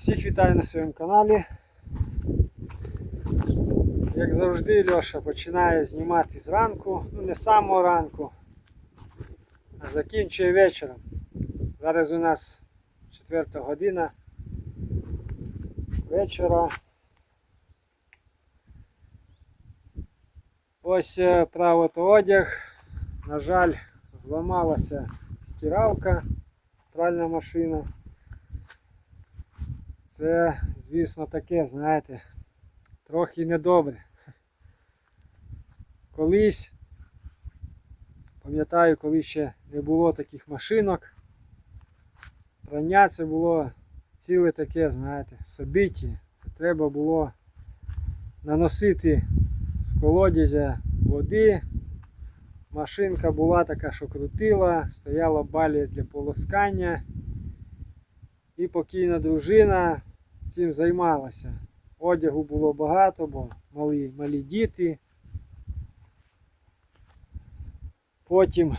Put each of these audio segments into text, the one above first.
Всіх вітаю на своєму каналі. Як завжди, Льоша починає знімати зранку, ну не самого ранку, а закінчує вечором. Зараз у нас 4 година вечора. Ось е, право то одяг. На жаль, зламалася стиралка, пральна машина. Це, звісно, таке, знаєте, трохи недобре. Колись, пам'ятаю, коли ще не було таких машинок, прання це було ціле таке, знаєте, собиті. Це треба було наносити з колодязя води. Машинка була така, що крутила, стояла балія для полоскання. І покійна дружина цим займалася. Одягу було багато, бо малі, малі діти. Потім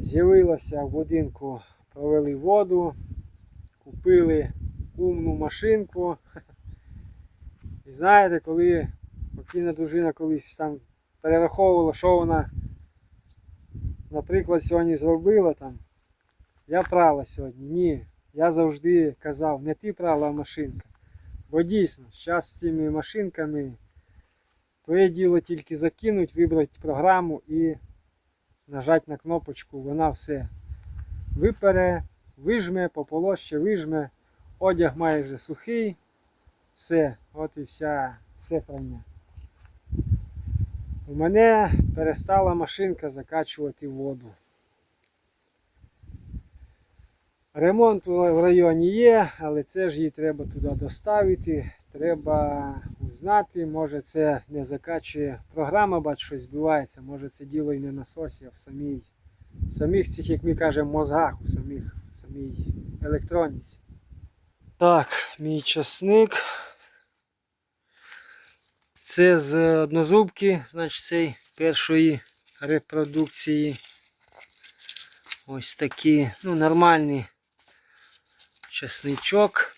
з'явилося в будинку, провели воду, купили умну машинку. І знаєте, коли покійна дружина колись там перераховувала, що вона, наприклад, сьогодні зробила там, я прала сьогодні. Ні. Я завжди казав, не ти прала, а машинка. Бо дійсно, зараз з цими машинками твоє діло тільки закинуть, вибрати програму і нажати на кнопочку, вона все випере, вижме, пополоще вижме, одяг майже сухий, все, от і вся, все прання. У мене перестала машинка закачувати воду. Ремонт в районі є, але це ж її треба туди доставити. Треба узнати, може це не закачує програма, бач, щось збивається, може це діло і не на сосі, а в самій, в самих цих, як ми кажемо, мозгах, у самих, в самій електроніці. Так, мій часник. Це з однозубки, значить цей першої репродукції. Ось такі, ну, нормальні чесничок.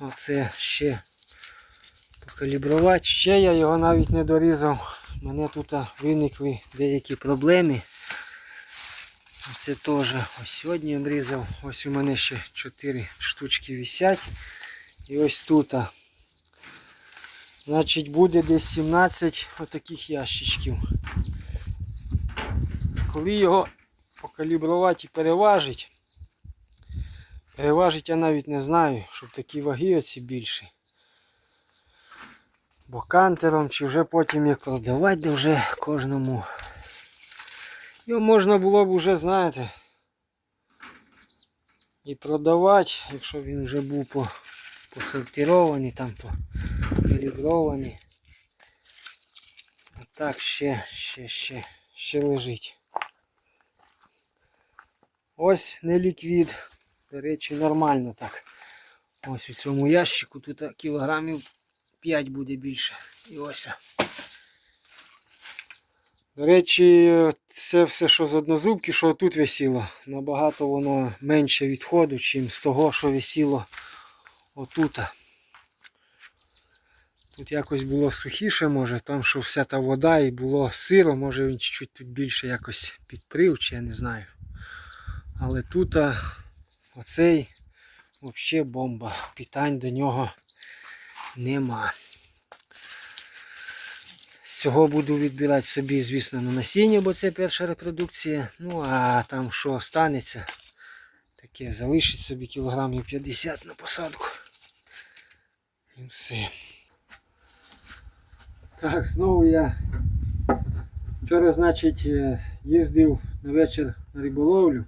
Оце ще покалібрувати. Ще я його навіть не дорізав. У мене тут виникли деякі проблеми. Це теж ось сьогодні обрізав. Ось у мене ще 4 штучки висять. І ось тут. Значить буде десь 17 отаких ящичків. Коли його покалібрувати і переважити, Переважить я навіть не знаю, щоб такі ваги оці більші. Бо кантером чи вже потім як продавати, де вже кожному. Його можна було б вже, знаєте, і продавати, якщо він вже був по, посортирований, там покалібрований. А так ще, ще, ще, ще лежить. Ось не ліквід. До речі, нормально так. Ось у цьому ящику тут кілограмів 5 буде більше. І ось. До речі, це все, що з однозубки, що тут висіло, набагато воно менше відходу, ніж з того, що висіло отут. Тут якось було сухіше, може, там що вся та вода і було сиро, може він чуть-чуть тут більше якось підприв, чи я не знаю. Але тут Оцей взагалі бомба. Питань до нього нема. З цього буду відбирати собі, звісно, на насіння, бо це перша репродукція. Ну, а там що останеться, таке залишить собі кілограмів 50 на посадку. І все. Так, знову я вчора, значить, е, їздив на вечір на риболовлю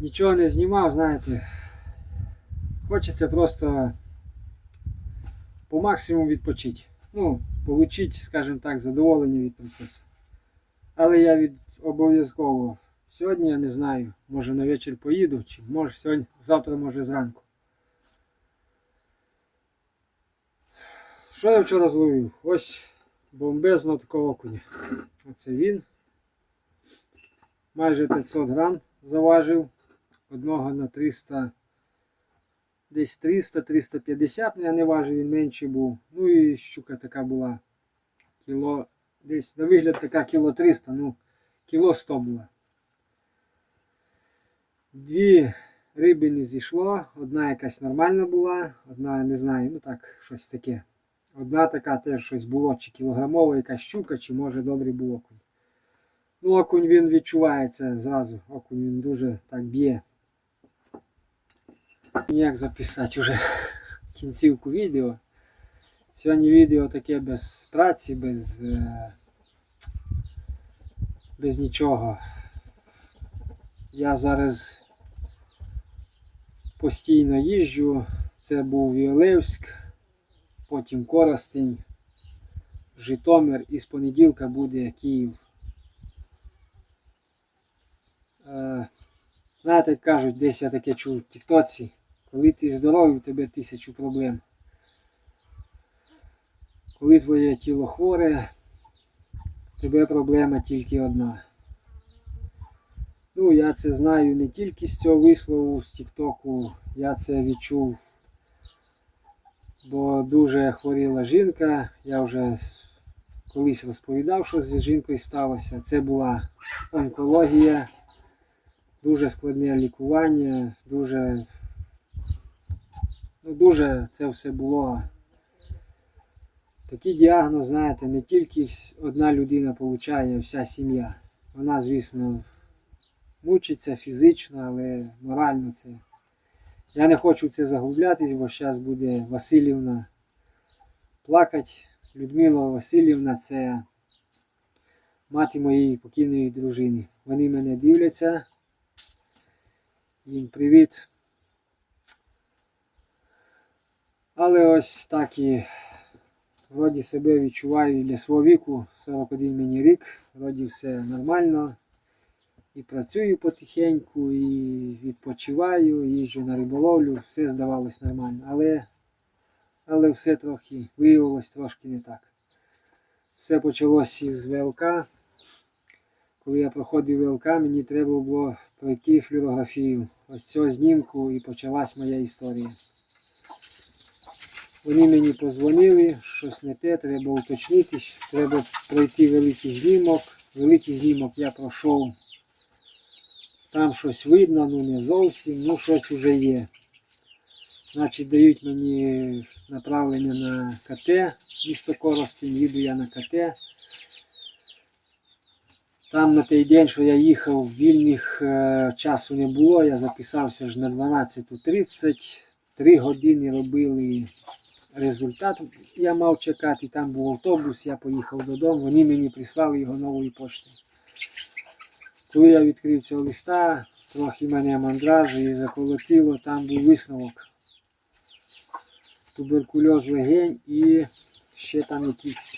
нічого не знімав, знаєте. Хочеться просто по максимуму відпочити. Ну, отримати, скажімо так, задоволення від процесу. Але я від обов'язково сьогодні, я не знаю, може на вечір поїду, чи може сьогодні, завтра, може зранку. Що я вчора зловив? Ось бомбезно такого окуня. Оце він. Майже 500 грам заважив. Одного на 300, десь 300-350, ну, я не важив, він менший був. Ну і щука така була. Кіло, десь на вигляд така кіло 300, ну кіло 100 була. Дві риби не зійшло, одна якась нормальна була, одна не знаю, ну так, щось таке. Одна така теж щось було, чи кілограмова якась щука, чи може добрий був окунь. Ну, окунь він відчувається зразу. Окунь він дуже так б'є. Ніяк записати вже кінцівку відео. Сьогодні відео таке без праці, без, е, без нічого. Я зараз постійно їжджу. Це був Віолевськ, потім Коростень, Житомир і з понеділка буде Київ. Е, Знаєте, кажуть, десь я таке чув в Тіктоці, коли ти здоровий, у тебе тисячу проблем. Коли твоє тіло хворе, в тебе проблема тільки одна. Ну, я це знаю не тільки з цього вислову, з Тіктоку, я це відчув, бо дуже хворіла жінка. Я вже колись розповідав, що з жінкою сталося. Це була онкологія, дуже складне лікування, дуже, ну, дуже це все було. Такий діагноз, знаєте, не тільки одна людина получає, вся сім'я. Вона, звісно, мучиться фізично, але морально це. Я не хочу це заглублятись, бо зараз буде Васильівна плакати. Людмила Васильівна це мати моєї покійної дружини. Вони мене дивляться. Їм привіт. Але ось так і вроді себе відчуваю для свого віку, 41 мені рік, вроді все нормально. І працюю потихеньку, і відпочиваю, їжджу на риболовлю, все здавалось нормально. Але, але все трохи виявилось трошки не так. Все почалося із ВЛК. Коли я проходив ВЛК, мені треба було пройти флюорографію. Ось цього знімку і почалась моя історія. Вони мені позвонили, щось не те, треба уточнити, треба пройти великий знімок. Великий знімок я пройшов. Там щось видно, ну не зовсім, ну щось вже є. Значить, дають мені направлення на КТ, місто Коростень, їду я на КТ. Там на той день, що я їхав, вільних е, часу не було, я записався ж на 12.30, 3 години робили результат. Я мав чекати, там був автобус, я поїхав додому, вони мені прислали його новою поштою. Коли я відкрив цього листа, трохи мене мандраж і заколотило, там був висновок. Туберкульоз легень і ще там якісь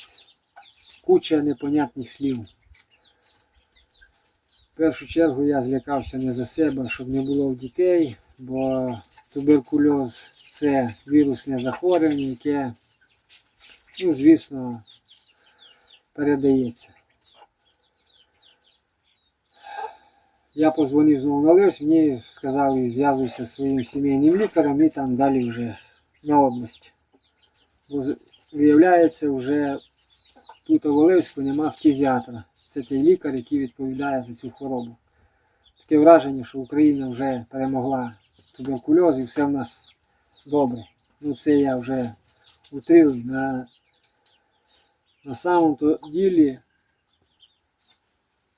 куча непонятних слів. В першу чергу я злякався не за себе, щоб не було в дітей, бо туберкульоз це вірусне захворювання, яке, ну, звісно, передається. Я позвонив знову на Левсь, мені сказали, зв'язуйся зі своїм сімейним лікарем і там далі вже на область. Бо виявляється, вже тут у Олевську нема фтізіатра. Це той лікар, який відповідає за цю хворобу. Таке враження, що Україна вже перемогла туберкульоз і все в нас добре. Ну це я вже утрив на, на самому ділі.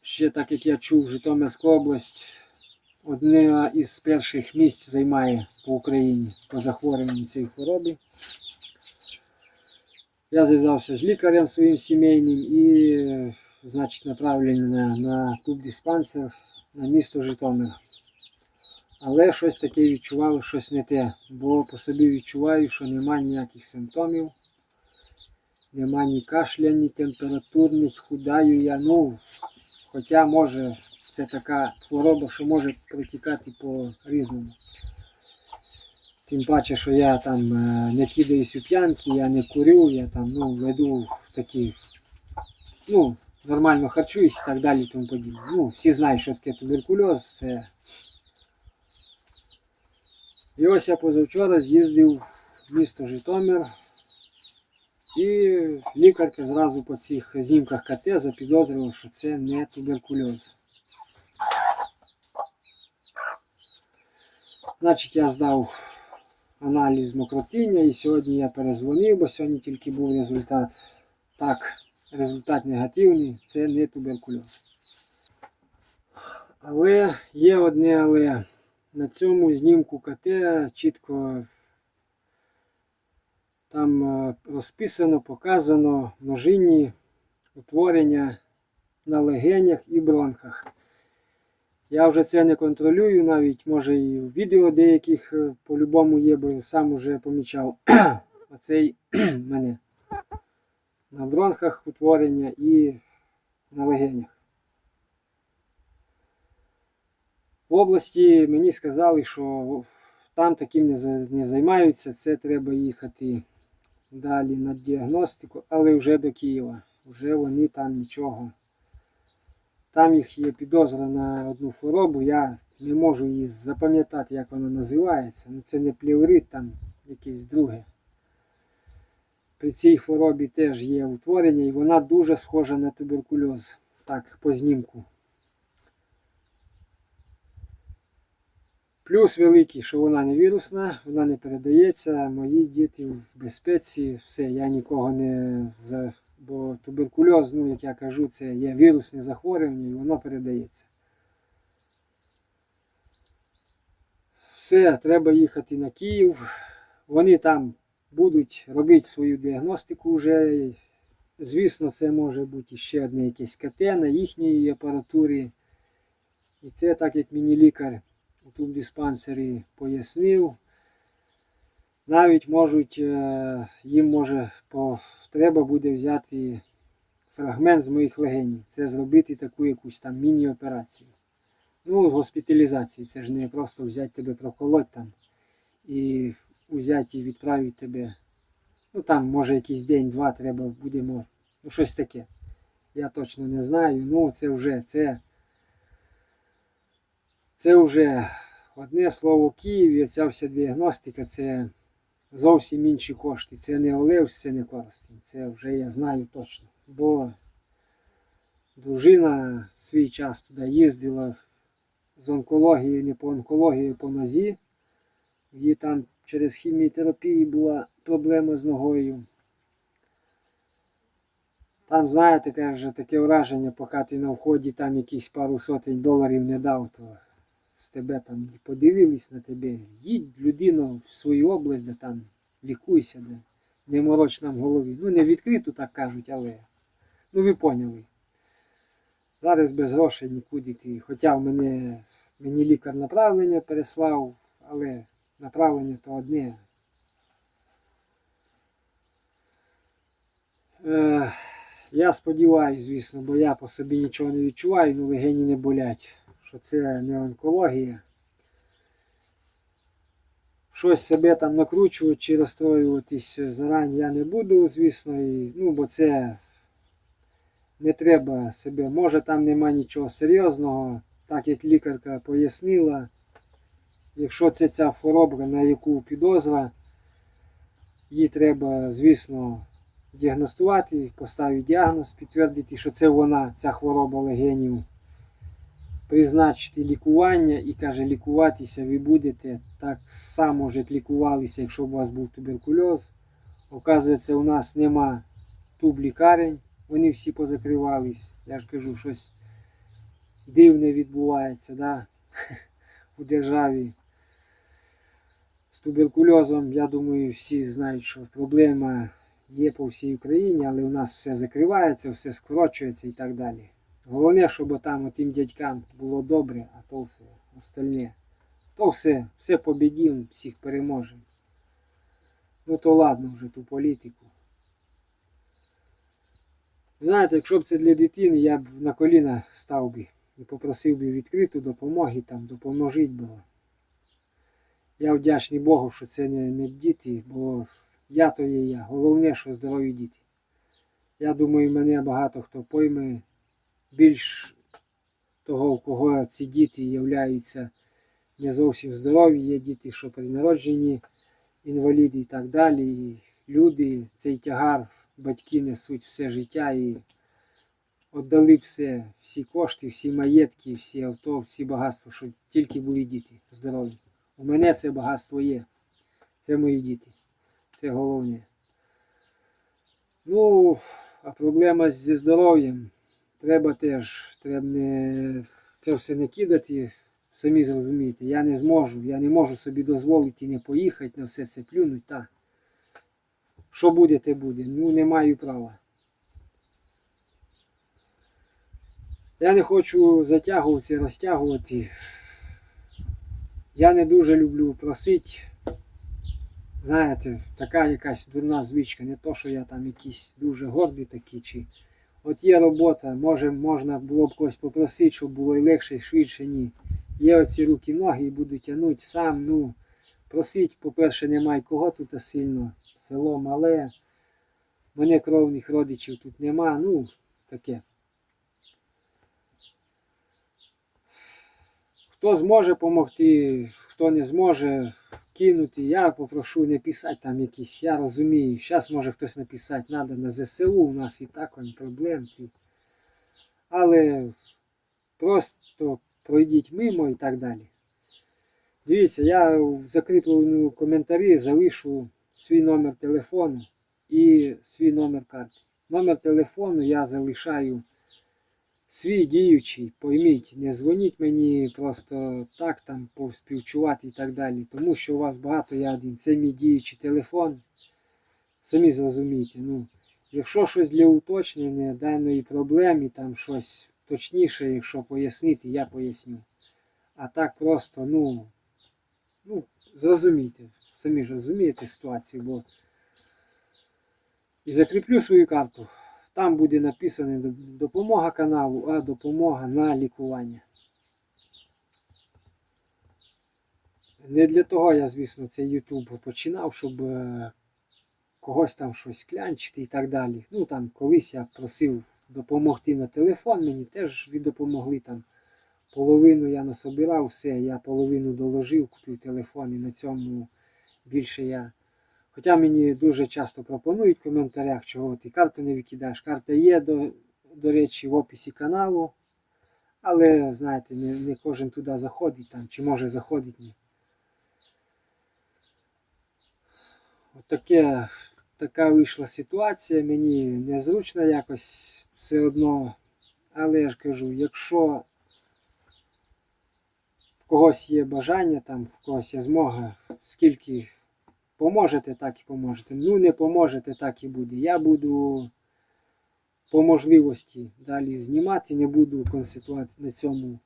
Ще так як я чув, Житомирська область одне із перших місць займає по Україні по захворюванню цієї хвороби. Я зв'язався з лікарем своїм сімейним і, значить, направлення на, на тубдиспансер на місто Житомир. Але щось таке відчувало, щось не те. Бо по собі відчуваю, що нема ніяких симптомів. Нема ні кашля, ні температурних, худаю я. Ну, хоча може це така хвороба, що може протікати по-різному. Тим паче, що я там е, не кидаюсь у п'янки, я не курю, я там ну, веду такі, ну, нормально харчуюсь і так далі тому подібне. Ну, всі знають, що таке туберкульоз, це І ось я позавчора з'їздив в місто Житомир. І лікарка зразу по цих знімках КТ запідозрила, що це не туберкульоз. Значить, я здав аналіз мокротиння і сьогодні я перезвонив, бо сьогодні тільки був результат. Так, результат негативний, це не туберкульоз. Але є одне але. На цьому знімку КТ чітко там е, розписано, показано множинні утворення на легенях і бронхах. Я вже це не контролюю, навіть може і в відео деяких е, по-любому є, бо сам уже помічав оцей мене на бронхах утворення і на легенях. В області мені сказали, що там таким не, займаються, це треба їхати далі на діагностику, але вже до Києва. Вже вони там нічого. Там їх є підозра на одну хворобу. Я не можу її запам'ятати, як вона називається. Ну це не плеврит, там якесь друге. При цій хворобі теж є утворення, і вона дуже схожа на туберкульоз. Так, по знімку. Плюс великий, що вона не вірусна, вона не передається. Мої діти в безпеці, все, я нікого не за. Бо туберкульоз, ну як я кажу, це є вірусне захворювання і воно передається. Все, треба їхати на Київ. Вони там будуть робити свою діагностику вже. Звісно, це може бути ще одне якесь КТ на їхній апаратурі. І це так як мені лікар у туб диспансері пояснив. Навіть можуть, е, їм може треба буде взяти фрагмент з моїх легенів. Це зробити таку якусь там міні-операцію. Ну, з госпіталізації. Це ж не просто взяти тебе проколоть там і взяти і відправити тебе. Ну там, може, якийсь день-два треба будемо. Ну, щось таке. Я точно не знаю. Ну, це вже це. Це вже одне слово Київ, і ця вся діагностика це зовсім інші кошти. Це не Олевсь, це не Коростень. Це вже я знаю точно. Бо дружина свій час туди їздила з онкології, не по онкології, по нозі. Її там через хіміотерапію була проблема з ногою. Там, знаєте, каже, таке враження, поки ти на вході там якісь пару сотень доларів не дав, то з тебе там подивились на тебе. Їдь людину в свою область, де там лікуйся, де не мороч нам голові. Ну, не відкрито так кажуть, але ну ви поняли. Зараз без грошей нікуди йти. Хоча в мене мені лікар направлення переслав, але направлення то одне. Е, я сподіваюся, звісно, бо я по собі нічого не відчуваю, ну легені не болять, що це не онкологія. Щось себе там накручувати чи розстроюватись зарані я не буду, звісно, і, ну, бо це не треба себе. Може там нема нічого серйозного, так як лікарка пояснила. Якщо це ця хвороба, на яку підозра, її треба, звісно, діагностувати, поставити діагноз, підтвердити, що це вона, ця хвороба легенів, призначити лікування і каже, лікуватися ви будете так само, як лікувалися, якщо б у вас був туберкульоз. Оказується, у нас нема туб лікарень, вони всі позакривались. Я ж кажу, щось дивне відбувається да? у державі. З туберкульозом, я думаю, всі знають, що проблема є по всій Україні, але у нас все закривається, все скорочується і так далі. Головне, щоб там тим дядькам було добре, а то все остальне. То все, все побідім, всіх переможемо. Ну то ладно вже ту політику. Знаєте, якщо б це для дитини, я б на коліна став би і попросив би відкриту допомоги там, допоможіть, бо я вдячний Богу, що це не, не діти, бо я то є я. Головне, що здорові діти. Я думаю, мене багато хто пойме більш того, у кого ці діти являються не зовсім здорові, є діти, що при народженні інваліди і так далі. І люди цей тягар батьки несуть все життя і віддали все, всі кошти, всі маєтки, всі авто, всі багатства, щоб тільки були діти здорові. У мене це багатство є. Це мої діти. Це головне. Ну, а проблема зі здоров'ям. Треба теж, треба не це все не кидати. Самі зрозумієте, я не зможу, я не можу собі дозволити не поїхати, на все це плюнуть. Та. Що буде, те буде. Ну, не маю права. Я не хочу затягуватися, розтягувати. Я не дуже люблю просити. Знаєте, така якась дурна звичка, не то, що я там якийсь дуже гордий такий, чи от є робота, може можна було б когось попросити, щоб було і легше, і швидше, ні. Є оці руки, ноги і буду тягнути сам. Ну, просить, по-перше, немає кого тут сильно. Село мале. Мене кровних родичів тут нема. Ну, таке. Хто зможе допомогти, хто не зможе кинути, я попрошу не писати там якісь, я розумію. Зараз може хтось написати, треба на ЗСУ, у нас і так он проблем. Але просто пройдіть мимо і так далі. Дивіться, я в закріпленому коментарі залишу свій номер телефону і свій номер карти. Номер телефону я залишаю свій діючий, пойміть, не дзвоніть мені просто так там повспівчувати і так далі. Тому що у вас багато я один. Це мій діючий телефон. Самі зрозумієте. Ну, якщо щось для уточнення даної проблеми, там щось точніше, якщо пояснити, я поясню. А так просто, ну, ну, зрозумійте, самі ж розумієте ситуацію, бо і закріплю свою карту. Там буде написано допомога каналу, а допомога на лікування. Не для того я, звісно, цей YouTube починав, щоб е, когось там щось клянчити і так далі. Ну там колись я просив допомогти на телефон, мені теж допомогли там. Половину я насобирав, все, я половину доложив, купив телефон і на цьому більше я. Хоча мені дуже часто пропонують в коментарях, чого ти карту не викидаєш. Карта є, до, до речі, в описі каналу. Але, знаєте, не, не кожен туди заходить там, чи може заходить ні. Таке, така вийшла ситуація, мені незручно якось все одно. Але я ж кажу, якщо в когось є бажання, там, в когось є змога, скільки поможете, так і поможете. Ну, не поможете, так і буде. Я буду по можливості далі знімати, не буду концентрувати на цьому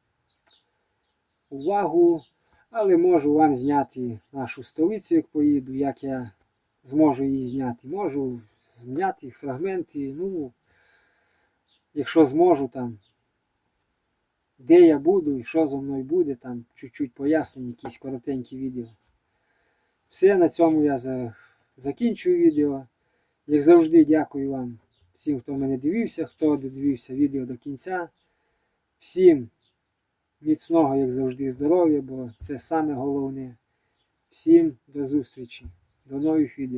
увагу, але можу вам зняти нашу столицю, як поїду, як я зможу її зняти. Можу зняти фрагменти, ну, якщо зможу там де я буду і що зі мною буде, там чуть-чуть пояснень, якісь коротенькі відео. Все, на цьому я за... закінчую відео. Як завжди, дякую вам всім, хто мене дивився, хто додивився відео до кінця. Всім міцного, як завжди, здоров'я, бо це саме головне. Всім до зустрічі, до нових відео.